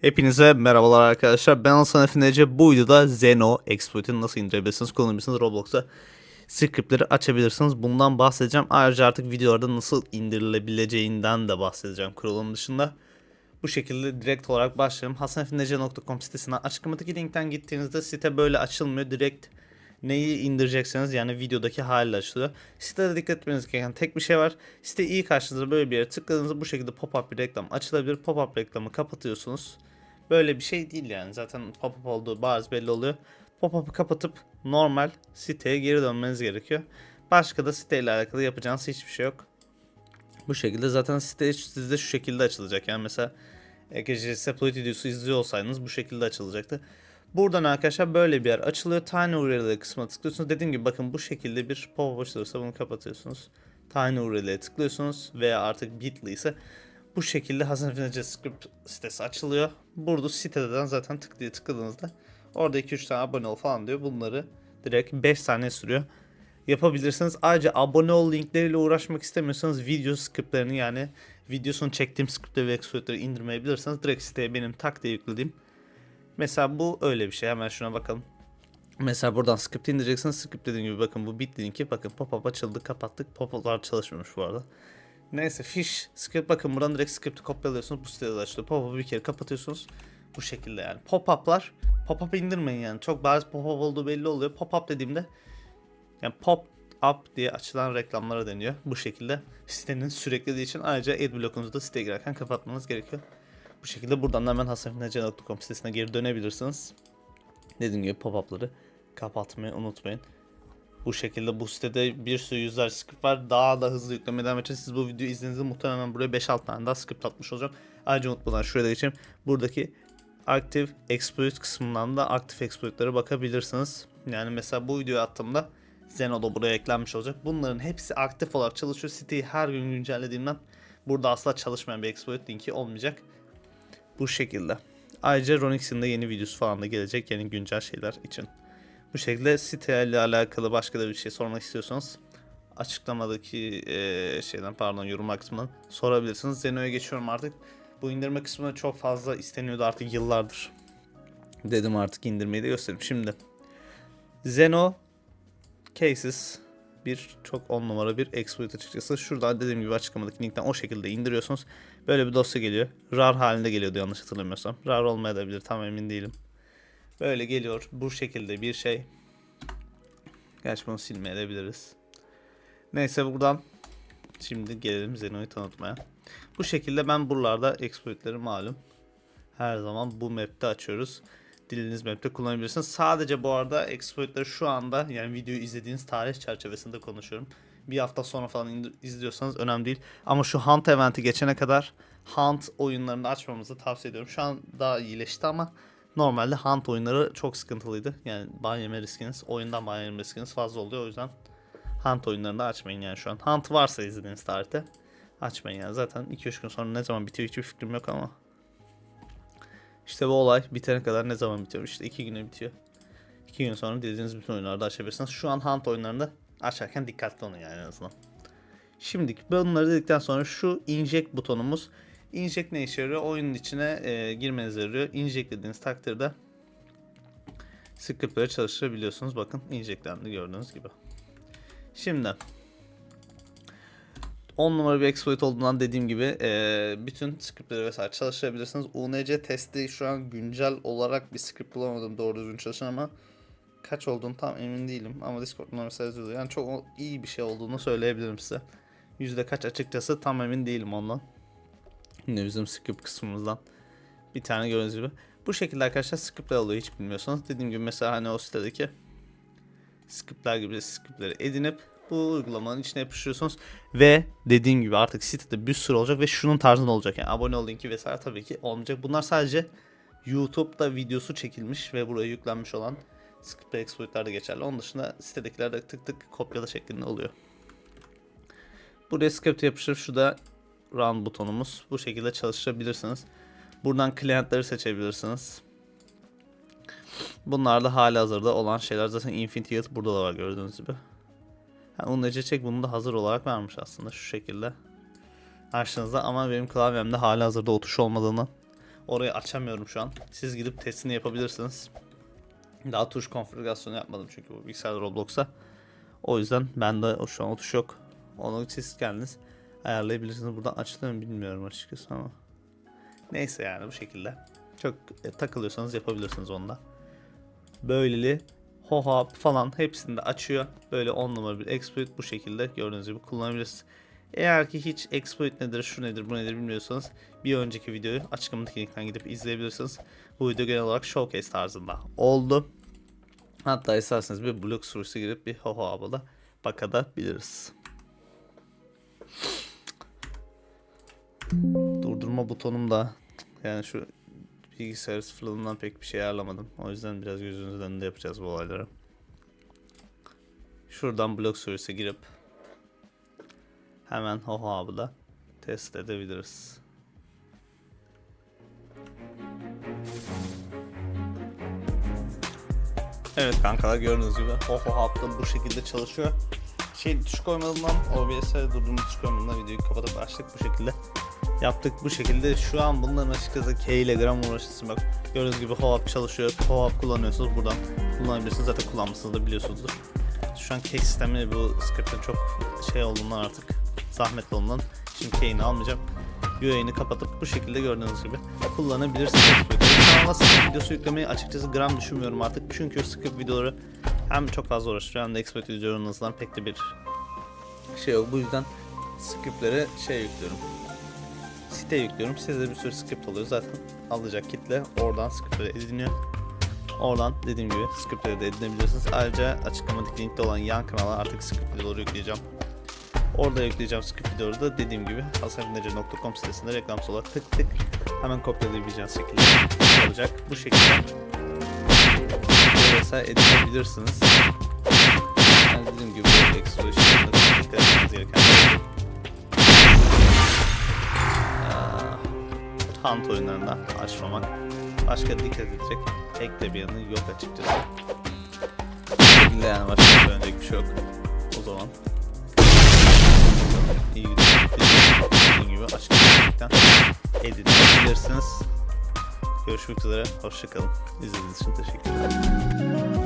Hepinize merhabalar arkadaşlar. Ben Hasan Efinece. Bu videoda Zeno Exploit'ini nasıl indirebilirsiniz, kullanabilirsiniz. Roblox'ta scriptleri açabilirsiniz. Bundan bahsedeceğim. Ayrıca artık videolarda nasıl indirilebileceğinden de bahsedeceğim kurulum dışında. Bu şekilde direkt olarak başlayalım. hasanefinice.com sitesine açıklamadaki linkten gittiğinizde site böyle açılmıyor. Direkt neyi indirecekseniz yani videodaki haliyle açılıyor. Sitede dikkat etmeniz gereken tek bir şey var. Site iyi karşınızda böyle bir yere tıkladığınızda bu şekilde pop-up bir reklam açılabilir. Pop-up reklamı kapatıyorsunuz. Böyle bir şey değil yani. Zaten pop-up olduğu bariz belli oluyor. Pop-up'ı kapatıp normal siteye geri dönmeniz gerekiyor. Başka da siteyle alakalı yapacağınız hiçbir şey yok. Bu şekilde zaten site sizde şu şekilde açılacak. Yani mesela Ege'ci Seploid videosu izliyor olsaydınız bu şekilde açılacaktı. Buradan arkadaşlar böyle bir yer açılıyor. Tiny URL kısmına tıklıyorsunuz. Dediğim gibi bakın bu şekilde bir pop-up açılırsa bunu kapatıyorsunuz. Tiny URL'ye tıklıyorsunuz veya artık Bitly ise bu şekilde Hasan Finance Script sitesi açılıyor. Burada siteden zaten tık diye tıkladığınızda orada 2-3 tane abone ol falan diyor. Bunları direkt 5 saniye sürüyor. Yapabilirsiniz. Ayrıca abone ol linkleriyle uğraşmak istemiyorsanız video scriptlerini yani videosunu çektiğim scriptleri ve exploitleri indirmeyebilirsiniz. Direkt siteye benim tak diye yüklediğim. Mesela bu öyle bir şey. Hemen şuna bakalım. Mesela buradan script indireceksiniz. Script dediğim gibi bakın bu bit linki. Bakın pop-up açıldı kapattık. Pop-up'lar çalışmıyormuş bu arada. Neyse fish script bakın buradan direkt script'i kopyalıyorsunuz. Bu sitede de açılıyor. Pop-up'ı bir kere kapatıyorsunuz. Bu şekilde yani. Pop-up'lar pop-up indirmeyin yani. Çok bariz pop-up olduğu belli oluyor. Pop-up dediğimde yani pop up diye açılan reklamlara deniyor. Bu şekilde sitenin sürekliliği için ayrıca adblockunuzu da siteye girerken kapatmanız gerekiyor. Bu şekilde buradan da hemen hasanfinece.com sitesine geri dönebilirsiniz. Dediğim gibi pop-up'ları kapatmayı unutmayın. Bu şekilde bu sitede bir sürü yüzler script var. Daha da hızlı yüklemeye devam için siz bu videoyu izlediğinizde muhtemelen buraya 5-6 tane daha script atmış olacağım. Ayrıca unutmadan şuraya da geçeyim. Buradaki Active Exploit kısmından da aktif exploit'lere bakabilirsiniz. Yani mesela bu videoyu attığımda Zeno da buraya eklenmiş olacak. Bunların hepsi aktif olarak çalışıyor. Siteyi her gün güncellediğimden burada asla çalışmayan bir exploit linki olmayacak. Bu şekilde. Ayrıca Ronix'in de yeni videosu falan da gelecek yeni güncel şeyler için. Bu şekilde siteyle alakalı başka da bir şey sormak istiyorsanız açıklamadaki eee, şeyden pardon yorum kısmından sorabilirsiniz. Zeno'ya geçiyorum artık. Bu indirme kısmı çok fazla isteniyordu artık yıllardır. Dedim artık indirmeyi de göstereyim. Şimdi Zeno Cases bir çok on numara bir exploit açıkçası. Şuradan dediğim gibi açıklamadaki linkten o şekilde indiriyorsunuz. Böyle bir dosya geliyor. RAR halinde geliyordu yanlış hatırlamıyorsam. RAR olmayabilir tam emin değilim. Böyle geliyor bu şekilde bir şey. Gerçi bunu silmeyebiliriz. Neyse buradan şimdi gelelim Zeno'yu tanıtmaya. Bu şekilde ben buralarda exploitleri malum. Her zaman bu map'te açıyoruz. Dilediğiniz map'te kullanabilirsiniz. Sadece bu arada exploitleri şu anda yani videoyu izlediğiniz tarih çerçevesinde konuşuyorum. Bir hafta sonra falan izliyorsanız önemli değil. Ama şu Hunt eventi geçene kadar Hunt oyunlarını açmamızı tavsiye ediyorum. Şu an daha iyileşti ama normalde Hunt oyunları çok sıkıntılıydı. Yani ban riskiniz, oyundan ban riskiniz fazla oluyor. O yüzden Hunt oyunlarını da açmayın yani şu an. Hunt varsa izlediğiniz tarihte açmayın yani. Zaten 2-3 gün sonra ne zaman bitiyor hiçbir fikrim yok ama. İşte bu olay bitene kadar ne zaman bitiyor? İşte 2 güne bitiyor. 2 gün sonra dilediğiniz bütün oyunlarda açabilirsiniz. Şu an Hunt oyunlarında açarken dikkatli olun yani en azından. Şimdi bunları dedikten sonra şu inject butonumuz. Inject ne işe yarıyor? Oyunun içine e, girmenize yarıyor. Inject dediğiniz takdirde scriptleri çalıştırabiliyorsunuz. Bakın injectlendi gördüğünüz gibi. Şimdi 10 numara bir exploit olduğundan dediğim gibi e, bütün scriptleri vesaire çalıştırabilirsiniz. UNC testi şu an güncel olarak bir script bulamadım doğru düzgün çalışan ama kaç olduğunu tam emin değilim. Ama Discord'dan mesela yazıyordu. Yani çok iyi bir şey olduğunu söyleyebilirim size. Yüzde kaç açıkçası tam emin değilim ondan. Yine bizim script kısmımızdan bir tane gördüğünüz gibi. Bu şekilde arkadaşlar scriptler oluyor hiç bilmiyorsanız. Dediğim gibi mesela hani o sitedeki scriptler gibi scriptleri edinip bu uygulamanın içine yapıştırıyorsunuz. Ve dediğim gibi artık sitede bir sürü olacak ve şunun tarzında olacak. Yani abone ol linki vesaire tabii ki olmayacak. Bunlar sadece YouTube'da videosu çekilmiş ve buraya yüklenmiş olan script ve exploitler de geçerli. Onun dışında sitedekiler de tık tık kopyala şeklinde oluyor. Buraya script yapıştırıp şurada run butonumuz. Bu şekilde çalıştırabilirsiniz. Buradan client'ları seçebilirsiniz. Bunlar da hali hazırda olan şeyler. Zaten Infinity Yield burada da var gördüğünüz gibi. Yani UNC çek bunu da hazır olarak vermiş aslında şu şekilde. Karşınızda ama benim klavyemde hali hazırda o tuş olmadığını Orayı açamıyorum şu an. Siz gidip testini yapabilirsiniz. Daha tuş konfigürasyonu yapmadım çünkü bu bilgisayar Roblox'a. O yüzden bende şu an o tuş yok. Onu siz kendiniz ayarlayabilirsiniz. Buradan açılıyor mu bilmiyorum açıkçası ama. Neyse yani bu şekilde. Çok e, takılıyorsanız yapabilirsiniz onda. Böyleli hoha falan hepsini de açıyor. Böyle 10 numara bir exploit bu şekilde gördüğünüz gibi kullanabilirsiniz. Eğer ki hiç exploit nedir, şu nedir, bu nedir bilmiyorsanız bir önceki videoyu açıklamadaki linkten gidip izleyebilirsiniz. Bu video genel olarak showcase tarzında oldu. Hatta isterseniz bir blok sürüsü girip bir hoha da bakabiliriz. Durdurma butonum da yani şu bilgisayar sıfırladığımdan pek bir şey ayarlamadım. O yüzden biraz gözünüzün önünde yapacağız bu olayları. Şuradan blok sürüsü girip hemen Hohab'ı da test edebiliriz. Evet kankalar gördüğünüz gibi Hohab'da bu şekilde çalışıyor. Şey tuş koymadığımdan OBS'e durdurma tuş koymadığımdan videoyu kapatıp açtık bu şekilde yaptık bu şekilde. Şu an bunların açıkçası K ile gram uğraşısı yok. Gördüğünüz gibi HOAP çalışıyor. HOAP kullanıyorsunuz buradan kullanabilirsiniz. Zaten kullanmasını da biliyorsunuzdur. Şu an K sistemi bu script'in çok şey olduğundan artık zahmetli olduğundan şimdi K'ini almayacağım. UI'ni kapatıp bu şekilde gördüğünüz gibi kullanabilirsiniz. Kanala videosu yüklemeyi açıkçası gram düşünmüyorum artık. Çünkü script videoları hem çok fazla uğraştırıyor hem de exploit videolarınızdan pek de bir şey yok. Bu yüzden scriptleri şey yüklüyorum site yüklüyorum. Size bir sürü script oluyor. Zaten alacak kitle oradan scriptleri ediniyor. Oradan dediğim gibi scriptleri de edinebilirsiniz. Ayrıca açıklamadaki linkte olan yan kanala artık script videoları yükleyeceğim. Orada yükleyeceğim videoları da dediğim gibi hasanfinece.com sitesinde reklamsız olarak tık tık hemen kopyalayabileceğiniz şekilde olacak. Bu şekilde vesaire edinebilirsiniz. Yani dediğim gibi exploration'da dikkat etmeniz gereken Hunt oyunlarında açmamak. Başka dikkat edecek pek de bir yanı yok açıkçası. Bu şekilde yani başka bir şey yok. O zaman açıklamaktan edinebilirsiniz. Görüşmek üzere. Hoşçakalın. İzlediğiniz için teşekkür ederim.